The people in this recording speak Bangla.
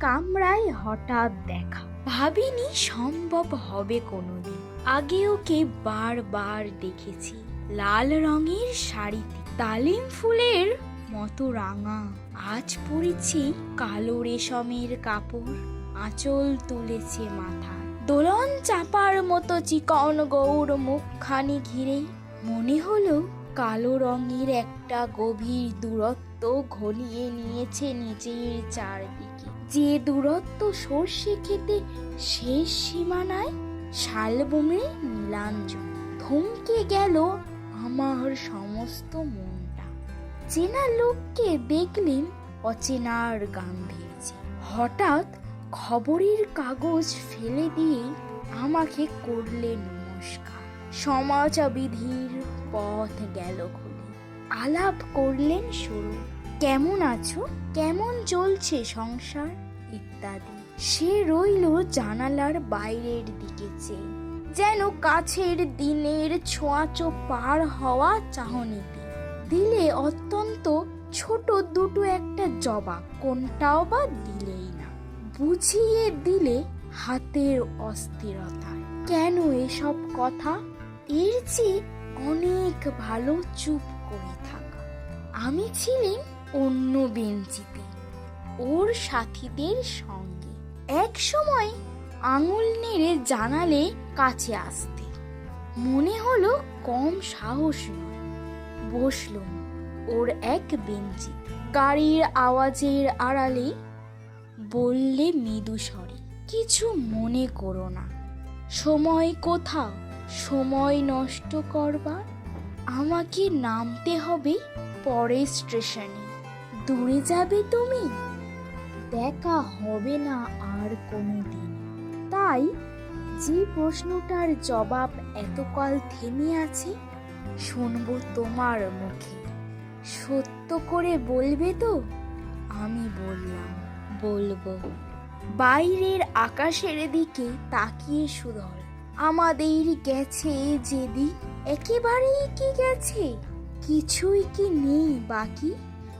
কামরায় হঠাৎ দেখা। ভাবিনি সম্ভব হবে কোনোদিন। আগে ওকে বারবার দেখেছি। লাল রঙের শাড়িতে। তালিম ফুলের মতো রাঙা। আজ পরেছি কালো রেশমের কাপড়। আঁচল তুলেছে মাথা দোলন চাপার মতো চিকন গৌর মুখখানি ঘিরে। মনে হলো কালো রঙের একটা গভীর দূরত্ব ঘনিয়ে নিয়েছে নিজের চারদিকে। যে দূরত্ব সর্ষে খেতে শেষ সীমানায় শালবমে নীলাঞ্জন থমকে গেল আমার সমস্ত মনটা। চেনা লোককে দেখলেন অচেনার গাম্ভীর্যে। হঠাৎ খবরের কাগজ ফেলে দিয়ে আমাকে করলেন নমস্কার। সমাজবিধির পথ গেল খুলে। আলাপ করলেন শুরু কেমন আছো? কেমন চলছে সংসার? ইত্যাদি। সে রইল জানালার বাইরের দিকে চেয়ে। যেন কাছের দিনের ছোঁয়াচো পার হওয়া চাহনিতে। দিলে অত্যন্ত ছোট দুটো একটা জবাব কোনটাও বা দিলেই না। বুঝিয়ে দিলে হাতের অস্থিরতা। কেন এসব কথা? এর চেয়ে অনেক ভালো চুপ করে থাকা। আমি ছিলাম অন্য বেঞ্চিতে। ওর সাথীদের সঙ্গে। এক সময় আঙুল নেড়ে জানালে কাছে আসতে। মনে হলো কম সাহস নয়। বসলুম ওর এক বেঞ্চি। গাড়ির আওয়াজের আড়ালে বললে মৃদু স্বরে, কিছু মনে করো না। সময় কোথাও? সময় নষ্ট করবার? আমাকে নামতে হবে পরের স্টেশনে। দূরে যাবে তুমি? দেখা হবে না আর কোনো দিন তাই যে প্রশ্নটার জবাব এতকাল থেমে আছে, শুনব তোমার মুখে। সত্য করে বলবে তো? আমি বললাম, বলব। বাইরের আকাশের দিকে তাকিয়ে সুদল আমাদের গেছে যেদিন একেবারেই কি গেছে? কিছুই কি নেই বাকি?